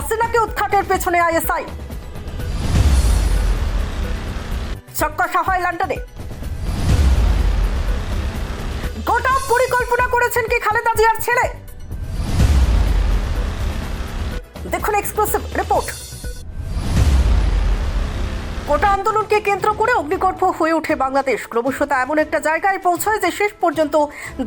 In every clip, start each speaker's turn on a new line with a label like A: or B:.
A: হাসিনাকে উৎখাতের পেছনে আইএসআই। চক্কসা হয় লন্ডনে। গোটা পরিকল্পনা করেছেন কি খালেদা জিয়ার ছেলে? দেখুন এক্সক্লুসিভ রিপোর্ট। গোটা আন্দোলনকে কেন্দ্র করে অগ্নিগর্ভ হয়ে ওঠে বাংলাদেশ। ক্রমশ তা এমন একটা জায়গায় পৌঁছায় যে শেষ পর্যন্ত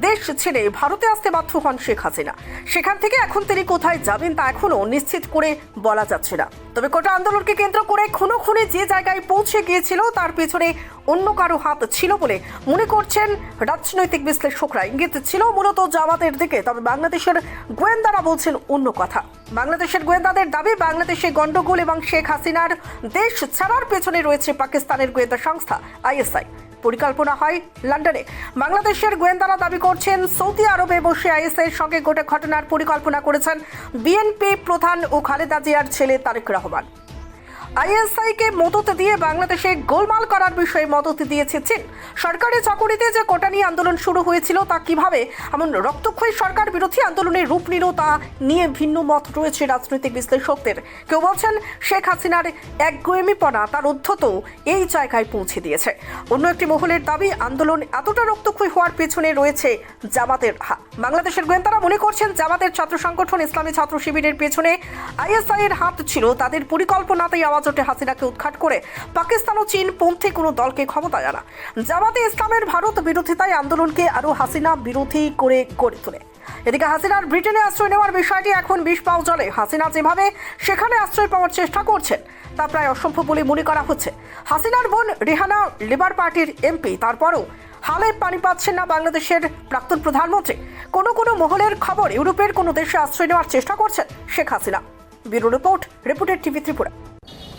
A: দেশ ছেড়ে ভারতে আসতে বাধ্য হন শেখ হাসিনা। সেখান থেকে এখন তিনি কোথায় যাবেন তা এখনও নিশ্চিত করে বলা যাচ্ছে না। তবে গোটা আন্দোলনকে কেন্দ্র করে খুনো খুনে যে জায়গায় পৌঁছে গিয়েছিল তার পেছনে অন্য কারও হাত ছিল বলে মনে করছেন রাজনৈতিক বিশ্লেষকরা। ইঙ্গিত ছিল মূলত জামাতের দিকে, তবে বাংলাদেশের গোয়েন্দারা বলছেন অন্য কথা। বাংলাদেশের গোয়েন্দাদের দাবি, বাংলাদেশে গণ্ডগোল এবং শেখ হাসিনার দেশ ছাড়ার পেছনে রয়েছে পাকিস্তানের গোয়েন্দা সংস্থা, আইএসআই। পরিকল্পনা হয় লন্ডনে। বাংলাদেশের গোয়েন্দারা দাবি করছেন, সৌদি আরবে বসে আইএসআই এর সঙ্গে গোটা ঘটনার পরিকল্পনা করেছেন বিএনপি প্রধান ও খালেদা জিয়ার ছেলে তারেক রহমান। আইএসআইকে মদত দিয়ে বাংলাদেশে গোলমাল করার বিষয়ে মদত দিয়েছে চীন। সরকারি চাকুরিতে যে কোটানি আন্দোলন শুরু হয়েছিল, তা কীভাবে? এমন রক্তক্ষয়ী সরকার বিরোধী আন্দোলনের রূপ নিল, তা নিয়ে ভিন্ন মত রয়েছে রাজনৈতিক বিশ্লেষকদের। কেউ বলছেন, শেখ হাসিনার একগুয়েমিপনা তার উদ্ধত এই জায়গায় পৌঁছে দিয়েছে। অন্য একটি মহলের দাবি, আন্দোলন এতটা রক্তক্ষয়ী হওয়ার পেছনে রয়েছে জামাতের হাত। বাংলাদেশের গোয়েন্দারা মনে করছেন, জামাতের ছাত্র সংগঠন ইসলামী ছাত্র শিবিরের পেছনে আইএসআই এর হাত ছিল, তাদের পরিকল্পনাতেই আওয়াজ ওঠে হাসিনাকে উৎখাট করে পাকিস্তান ও চীন পন্থী কোনো দলকে ক্ষমতায় আনা জামাতে ইসলামের ভারত বিরোধিতায় আন্দোলনকে আরও হাসিনা বিরোধী করে গড়ে তোলে। এদিকে হাসিনার ব্রিটেনে আশ্রয় নেওয়ার বিষয়টি এখন বিষ পাও জলে। হাসিনা যেভাবে সেখানে আশ্রয় পাওয়ার চেষ্টা করছেন, তা প্রায় অসম্ভব বলে মনে করা হচ্ছে। হাসিনার বোন রেহানা লেবার পার্টির এমপি, তারপরও হালে পানি পাচ্ছেন না বাংলাদেশের প্রাক্তন প্রধানমন্ত্রী। কোনো কোনো মহলের খবর ইউরোপের কোনো দেশে আশ্রয় নেওয়ার চেষ্টা করছেন শেখ হাসিনা। ব্যুরো রিপোর্ট, রিপোর্টের টিভি ত্রিপুরা।